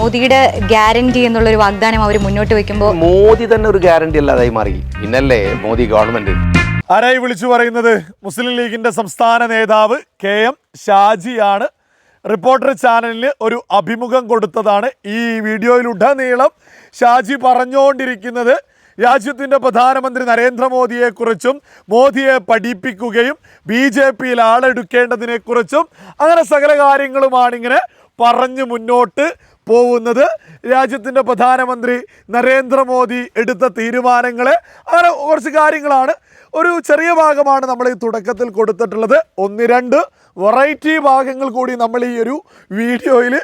മോദിയുടെ ഗ്യാരണ്ടി എന്നുള്ള ഒരു വാഗ്ദാനം അവർ മുന്നോട്ട് വെക്കുമ്പോൾ മോദി തന്നെ ഒരു ഗ്യാരണ്ടി അല്ലാതായി മാറി. ഇന്നല്ലേ മോദി ഗവൺമെന്റ്? ആരായി വിളിച്ചു പറയുന്നത്? മുസ്ലിം ലീഗിന്റെ സംസ്ഥാന നേതാവ് കെ എം ഷാജിയാണ് റിപ്പോർട്ടർ ചാനലിന് ഒരു അഭിമുഖം കൊടുത്തതാണ് ഈ വീഡിയോയിലുടനീളം ഷാജി പറഞ്ഞുകൊണ്ടിരിക്കുന്നത്. രാജ്യത്തിന്റെ പ്രധാനമന്ത്രി നരേന്ദ്രമോദിയെക്കുറിച്ചും മോദിയെ പഠിപ്പിക്കുകയും ബി ജെ പിയിൽ ആളെടുക്കേണ്ടതിനെക്കുറിച്ചും അങ്ങനെ സകല കാര്യങ്ങളുമാണ് ഇങ്ങനെ പറഞ്ഞു മുന്നോട്ട് പോകുന്നത്. രാജ്യത്തിന്റെ പ്രധാനമന്ത്രി നരേന്ദ്രമോദി എടുത്ത തീരുമാനങ്ങൾ അങ്ങനെ കുറച്ച് കാര്യങ്ങളാണ്. ഒരു ചെറിയ ഭാഗമാണ് നമ്മൾ ഈ തുടക്കത്തിൽ കൊടുത്തിട്ടുള്ളത്. ഒന്ന് രണ്ട് വെറൈറ്റി ഭാഗങ്ങൾ കൂടി നമ്മൾ ഈ ഒരു വീഡിയോയിൽ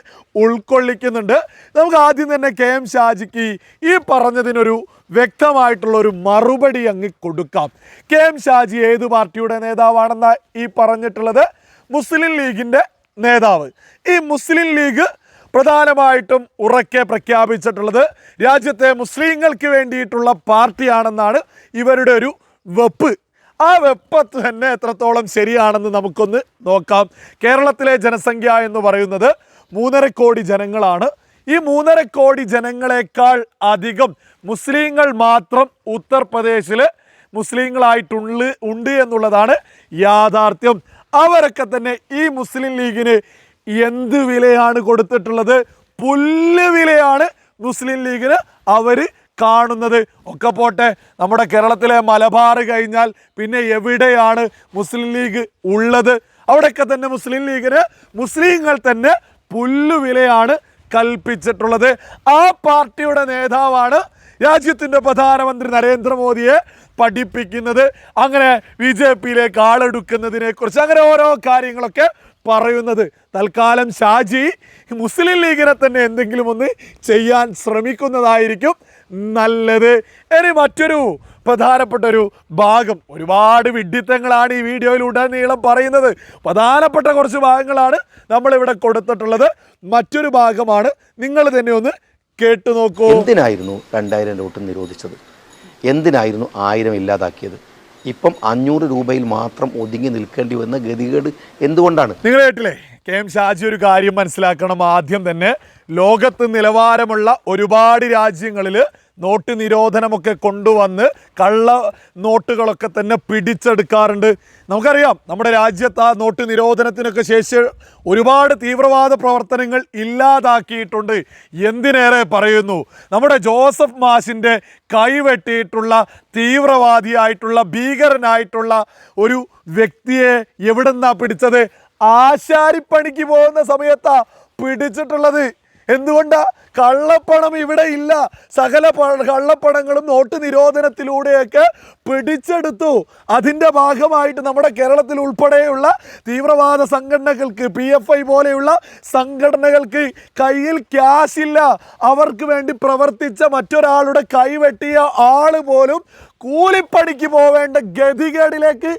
ഉൾക്കൊള്ളിക്കുന്നുണ്ട്. നമുക്ക് ആദ്യം തന്നെ കെ എം ഷാജിക്ക് ഈ പറഞ്ഞതിനൊരു വ്യക്തമായിട്ടുള്ള ഒരു മറുപടി അങ്ങ് കൊടുക്കാം. കെ എം ഷാജി ഏത് പാർട്ടിയുടെ നേതാവാണെന്ന ഈ പറഞ്ഞിട്ടുള്ളത്? മുസ്ലിം ലീഗിന്റെ നേതാവ്. ഈ മുസ്ലിം ലീഗ് പ്രധാനമായിട്ടും ഉറക്കെ പ്രഖ്യാപിച്ചിട്ടുള്ളത് രാജ്യത്തെ മുസ്ലിങ്ങൾക്ക് വേണ്ടിയിട്ടുള്ള പാർട്ടിയാണെന്നാണ് ഇവരുടെ ഒരു വെപ്പ്. ആ വെപ്പ് തന്നെ എത്രത്തോളം ശരിയാണെന്ന് നമുക്കൊന്ന് നോക്കാം. കേരളത്തിലെ ജനസംഖ്യ എന്ന് പറയുന്നത് മൂന്നര കോടി ജനങ്ങളാണ്. ഈ മൂന്നര കോടി ജനങ്ങളെക്കാൾ അധികം മുസ്ലിങ്ങൾ മാത്രം ഉത്തർപ്രദേശിൽ മുസ്ലിങ്ങളായിട്ടുള്ള ഉണ്ട് എന്നുള്ളതാണ് യാഥാർത്ഥ്യം. അവരൊക്കെ തന്നെ ഈ മുസ്ലിം ലീഗിന് എന്ത് വിലയാണ് കൊടുത്തിട്ടുള്ളത്? പുല്ല് വിലയാണ് മുസ്ലിം ലീഗിന് അവർ കാണുന്നത്. ഒക്കെ പോട്ടെ നമ്മുടെ കേരളത്തിലെ മലബാർ കഴിഞ്ഞാൽ പിന്നെ എവിടെയാണ് മുസ്ലിം ലീഗ് ഉള്ളത്? അവിടെയൊക്കെ തന്നെ മുസ്ലിം ലീഗിന് മുസ്ലിങ്ങൾ തന്നെ പുല്ല് വിലയാണ് കൽപ്പിച്ചിട്ടുള്ളത്. ആ പാർട്ടിയുടെ നേതാവാണ് രാജ്യത്തിന്റെ പ്രധാനമന്ത്രി നരേന്ദ്രമോദിയെ പഠിപ്പിക്കുന്നത്. അങ്ങനെ ബി ജെ പിയിലേക്ക് ആളെടുക്കുന്നതിനെ കുറിച്ച് അങ്ങനെ ഓരോ കാര്യങ്ങളൊക്കെ പറയുന്നത്. തൽക്കാലം ഷാജി മുസ്ലിം ലീഗിനെ തന്നെ എന്തെങ്കിലും ഒന്ന് ചെയ്യാൻ ശ്രമിക്കുന്നതായിരിക്കും നല്ലത്. ഇനി മറ്റൊരു പ്രധാനപ്പെട്ട ഒരു ഭാഗം. ഒരുപാട് വിഡ്ഢിത്തങ്ങളാണ് ഈ വീഡിയോയിൽ ഉടനീളം പറയുന്നത്. പ്രധാനപ്പെട്ട കുറച്ച് ഭാഗങ്ങളാണ് നമ്മളിവിടെ കൊടുത്തിട്ടുള്ളത്. മറ്റൊരു ഭാഗമാണ്. നിങ്ങൾ തന്നെ ഒന്ന് കേട്ടു നോക്കൂ എന്തിനായിരുന്നു രണ്ടായിരം നോട്ട് നിരോധിച്ചത്? എന്തിനായിരുന്നു ആയിരം ഇല്ലാതാക്കിയത്? ഇപ്പം അഞ്ഞൂറ് രൂപയിൽ മാത്രം ഒതുങ്ങി നിൽക്കേണ്ടി വന്ന ഗതികേട് എന്തുകൊണ്ടാണ്? നിങ്ങൾ കേട്ടില്ലേ? കെ എം ഷാജി ഒരു കാര്യം മനസ്സിലാക്കണം ആദ്യം തന്നെ. ലോകത്ത് നിലവാരമുള്ള ഒരുപാട് രാജ്യങ്ങളിൽ നോട്ട് നിരോധനമൊക്കെ കൊണ്ടുവന്ന് കള്ള നോട്ടുകളൊക്കെ തന്നെ പിടിച്ചെടുക്കാറുണ്ട്. നമുക്കറിയാം നമ്മുടെ രാജ്യത്ത് ആ നോട്ട് നിരോധനത്തിനൊക്കെ ശേഷം ഒരുപാട് തീവ്രവാദ പ്രവർത്തനങ്ങൾ ഇല്ലാതാക്കിയിട്ടുണ്ട്. എന്തിനേറെ പറയുന്നു? നമ്മുടെ ജോസഫ് മാഷിന്റെ കൈവെട്ടിയിട്ടുള്ള തീവ്രവാദിയായിട്ടുള്ള ഭീകരനായിട്ടുള്ള ഒരു വ്യക്തിയെ എവിടെന്നാ പിടിച്ചത്? ആശാരിപ്പണിക്ക് പോകുന്ന സമയത്താ പിടിച്ചിട്ടുള്ളത്. എന്തുകൊണ്ടാ? കള്ളപ്പണം ഇവിടെ ഇല്ല. സകല കള്ളപ്പണങ്ങളും നോട്ട് നിരോധനത്തിലൂടെയൊക്കെ പിടിച്ചെടുത്തു. അതിന്റെ ഭാഗമായിട്ട് നമ്മുടെ കേരളത്തിൽ ഉൾപ്പെടെയുള്ള തീവ്രവാദ സംഘടനകൾക്ക് പി എഫ് ഐ പോലെയുള്ള സംഘടനകൾക്ക് കയ്യിൽ ക്യാഷ് ഇല്ല. അവർക്ക് വേണ്ടി പ്രവർത്തിച്ച മറ്റൊരാളുടെ കൈവെട്ടിയ ആൾ പോലും കൂലിപ്പണിക്ക് പോവേണ്ട ഗതികേടിലേക്ക്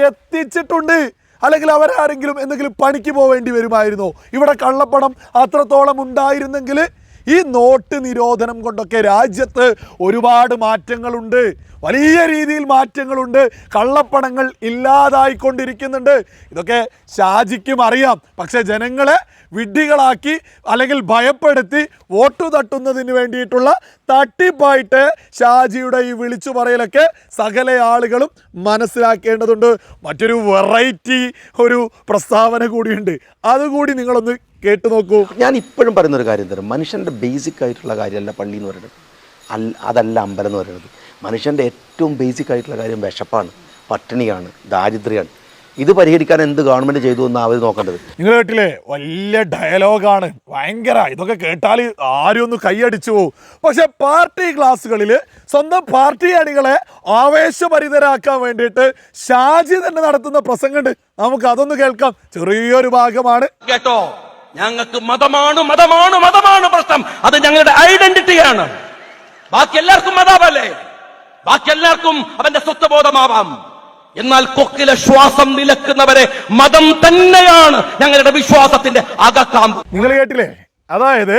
എത്തിച്ചിട്ടുണ്ട്. അല്ലെങ്കിൽ അവരാരെങ്കിലും എന്തെങ്കിലും പണിക്ക് പോവേണ്ടി വരുമായിരുന്നോ? ഇവിടെ കള്ളപ്പണം അത്രത്തോളം ഉണ്ടായിരുന്നെങ്കിൽ ഈ നോട്ട് നിരോധനം കൊണ്ടൊക്കെ രാജ്യത്ത് ഒരുപാട് മാറ്റങ്ങളുണ്ട്. വലിയ രീതിയിൽ മാറ്റങ്ങളുണ്ട്. കള്ളപ്പണങ്ങൾ ഇല്ലാതായിക്കൊണ്ടിരിക്കുന്നുണ്ട്. ഇതൊക്കെ ഷാജിക്കും അറിയാം. പക്ഷേ ജനങ്ങളെ വിഡ്ഢികളാക്കി അല്ലെങ്കിൽ ഭയപ്പെടുത്തി വോട്ട് തട്ടുന്നതിന് വേണ്ടിയിട്ടുള്ള തട്ടിപ്പായിട്ട് ഷാജിയുടെ ഈ വിളിച്ചു പറയലൊക്കെ സകല ആളുകളും മനസ്സിലാക്കേണ്ടതുണ്ട്. മറ്റൊരു വെറൈറ്റി ഒരു പ്രസ്താവന കൂടിയുണ്ട്. അതുകൂടി നിങ്ങളൊന്ന് കേട്ടു നോക്കൂ. ഞാൻ ഇപ്പോഴും പറയുന്നൊരു കാര്യം തരും മനുഷ്യന്റെ ബേസിക് ആയിട്ടുള്ള കാര്യമല്ല പള്ളി എന്ന് പറയുന്നത്. അതല്ല അമ്പലം എന്ന് പറയുന്നത്. മനുഷ്യന്റെ ഏറ്റവും ബേസിക് ആയിട്ടുള്ള കാര്യം വിശപ്പാണ് പട്ടിണിയാണ് ദാരിദ്ര്യമാണ്. ഇത് പരിഹരിക്കാൻ എന്ത് ഗവൺമെന്റ് ചെയ്തു എന്ന് അവർ നോക്കേണ്ടത്? നിങ്ങൾ കേട്ടില്ലേ വലിയ ഡയലോഗാണ് ഭയങ്കര ഇതൊക്കെ കേട്ടാൽ ആരും ഒന്ന് കൈയടിച്ചു പോകും പക്ഷെ പാർട്ടി ക്ലാസ്സുകളിൽ സ്വന്തം പാർട്ടി അണികളെ ആവേശഭരിതരാക്കാൻ വേണ്ടിയിട്ട് ഷാജി തന്നെ നടത്തുന്ന പ്രസംഗമുണ്ട്. നമുക്ക് അതൊന്ന് കേൾക്കാം. ചെറിയൊരു ഭാഗമാണ്. കേട്ടോ? ഞങ്ങൾക്ക് മതമാണ് മതമാണ് മതമാണ് പ്രശ്നം. അത് ഞങ്ങളുടെ ഐഡന്റിറ്റിയാണ് ബാക്കി എല്ലാവർക്കും മതാവല്ലേ ബാക്കി എല്ലാവർക്കും അവന്റെ സ്വത്വബോധമാവാം. എന്നാൽ കൊക്കിലെ ശ്വാസം നിലക്കുന്നവരെ മതം തന്നെയാണ് ഞങ്ങളുടെ വിശ്വാസത്തിന്റെ അകക്കാമ്പ്. നിങ്ങൾ കേട്ടില്ലേ? അതായത്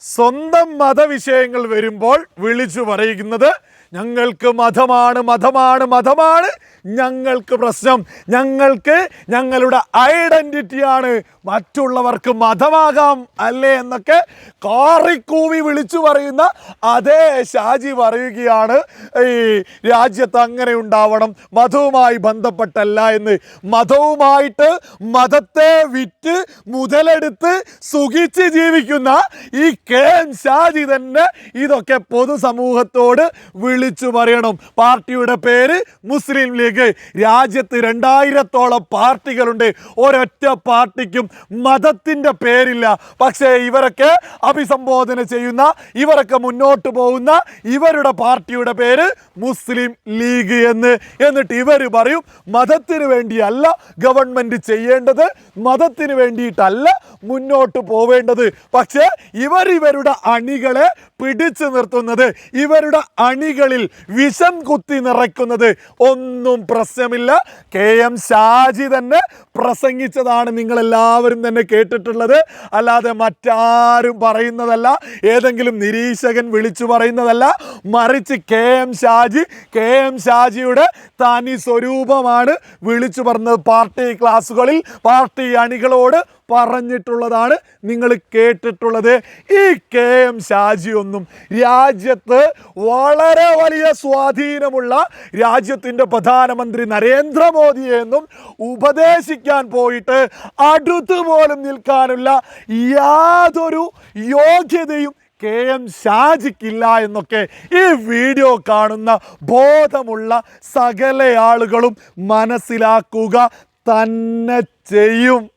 സ്വന്തം മതവിഷയങ്ങൾ വരുമ്പോൾ വിളിച്ചു പറയുന്നത് ഞങ്ങൾക്ക് മതമാണ് മതമാണ് മതമാണ്. ഞങ്ങൾക്ക് പ്രശ്നം ഞങ്ങൾക്ക് ഞങ്ങളുടെ ഐഡന്റിറ്റിയാണ് മറ്റുള്ളവർക്ക് മതമാകാം അല്ലേ എന്നൊക്കെ കാറിക്കൂവി വിളിച്ചു പറയുന്ന അതേ ഷാജി പറയുകയാണ്. ഈ രാജ്യത്ത് അങ്ങനെ ഉണ്ടാവണം. മതവുമായി ബന്ധപ്പെട്ടല്ല എന്ന്. മതവുമായിട്ട് മതത്തെ വിറ്റ് മുതലെടുത്ത് സുഖിച്ച് ജീവിക്കുന്ന ഈ കെ ഷാജി തന്നെ ഇതൊക്കെ പൊതുസമൂഹത്തോട് വിളിച്ചു പറയണം. പാർട്ടിയുടെ പേര് മുസ്ലിം ലീഗ്. രാജ്യത്ത് രണ്ടായിരത്തോളം പാർട്ടികളുണ്ട്. ഒരൊറ്റ പാർട്ടിക്കും മതത്തിന്റെ പേരില്ല. പക്ഷേ ഇവരൊക്കെ അഭിസംബോധന ചെയ്യുന്ന ഇവരൊക്കെ മുന്നോട്ട് പോകുന്ന ഇവരുടെ പാർട്ടിയുടെ പേര് മുസ്ലിം ലീഗ് എന്ന്. എന്നിട്ട് ഇവർ പറയും മതത്തിന് വേണ്ടിയല്ല ഗവൺമെന്റ് ചെയ്യേണ്ടത്. മതത്തിന് വേണ്ടിയിട്ടല്ല മുന്നോട്ട് പോവേണ്ടത്. പക്ഷേ ഇവർ ഇവരുടെ അണികളെ പിടിച്ചു നിർത്തുന്നത് ഇവരുടെ അണികളിൽ വിഷം കുത്തി നിറയ്ക്കുന്നത് ഒന്നും പ്രശ്നമില്ല. കെ എം ഷാജി തന്നെ പ്രസംഗിച്ചതാണ് നിങ്ങൾ എല്ലാവരും തന്നെ കേട്ടിട്ടുള്ളത്. അല്ലാതെ മറ്റാരും പറയുന്നതല്ല ഏതെങ്കിലും നിരീക്ഷകൻ വിളിച്ചു പറയുന്നതല്ല. മറിച്ച് K M Shaji K M ഷാജിയുടെ തനി സ്വരൂപമാണ് വിളിച്ചു പറഞ്ഞത്. പാർട്ടി ക്ലാസ്സുകളിൽ പാർട്ടി അണികളോട് പറഞ്ഞിട്ടുള്ളതാണ് നിങ്ങൾ കേട്ടിട്ടുള്ളത്. ഈ കെ എം ഷാജിയൊന്നും രാജ്യത്ത് വളരെ വലിയ സ്വാധീനമുള്ള രാജ്യത്തിന്റെ പ്രധാനമന്ത്രി നരേന്ദ്രമോദിയെന്നും ഉപദേശിക്കാൻ പോയിട്ട് അടുത്തുപോലും നിൽക്കാനുള്ള യാതൊരു യോഗ്യതയും കെ എം ഷാജിക്കില്ല എന്നൊക്കെ ഈ വീഡിയോ കാണുന്ന ബോധമുള്ള സകല ആളുകളും മനസ്സിലാക്കുക തന്നെ ചെയ്യും.